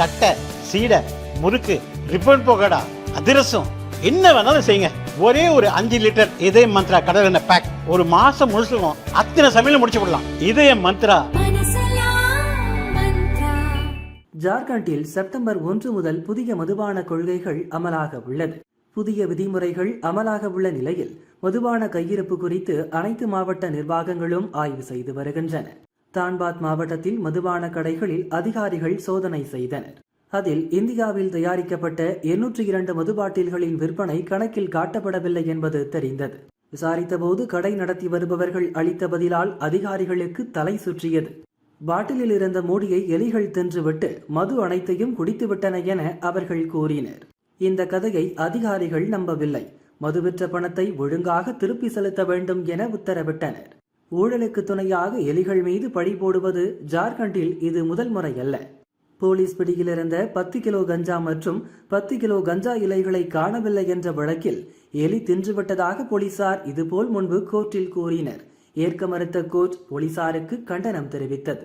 தட்டை சீடை முறுக்கு ரிப்பன் போகடா அதிரசம். என்ன வேணாலும் செய்யுங்க. ஒரே ஒரு அஞ்சு லிட்டர் இதய மந்த்ரா கடல் எண்ணெய் பேக் ஒரு மாசம் முழுசுக்கும் அத்தனை சமையலும் முடிச்சு விடலாம். இதய மந்த்ரா. ஜார்க்கண்டில் செப்டம்பர் ஒன்று முதல் புதிய மதுபான கொள்கைகள் அமலாக உள்ளது புதிய விதிமுறைகள் அமலாக உள்ள நிலையில் மதுபான கையிருப்பு குறித்து அனைத்து மாவட்ட நிர்வாகங்களும் ஆய்வு செய்து வருகின்றன. தான்பாத் மாவட்டத்தில் மதுபான கடைகளில் அதிகாரிகள் சோதனை செய்தனர். அதில் இந்தியாவில் தயாரிக்கப்பட்ட எண்ணூற்றி இரண்டு மதுபாட்டில்களின் விற்பனை கணக்கில் காட்டப்படவில்லை என்பது தெரிந்தது. விசாரித்தபோது கடை நடத்தி வருபவர்கள் அளித்த பதிலால் அதிகாரிகளுக்கு தலை சுற்றியது. பாட்டிலில் இருந்த மூடியை எலிகள் தின்றுவிட்டு மது அனைத்தையும் குடித்துவிட்டன என அவர்கள் கூறினர். இந்த கதையை அதிகாரிகள் நம்பவில்லை. மது விற்ற பணத்தை ஒழுங்காக திருப்பி செலுத்த வேண்டும் என உத்தரவிட்டனர். ஊழலுக்கு துணையாக எலிகள் மீது பழி போடுவது ஜார்க்கண்டில் இது முதல் முறை அல்ல. போலீஸ் பிடியிலிருந்த பத்து கிலோ கஞ்சா மற்றும் பத்து கிலோ கஞ்சா இலைகளை காணவில்லை என்ற வழக்கில் எலி தின்றுவிட்டதாக போலீசார் இதுபோல் முன்பு கோர்ட்டில் கூறினர். ஏற்க மறுத்த கோர்ட் போலீசாருக்கு கண்டனம் தெரிவித்தது.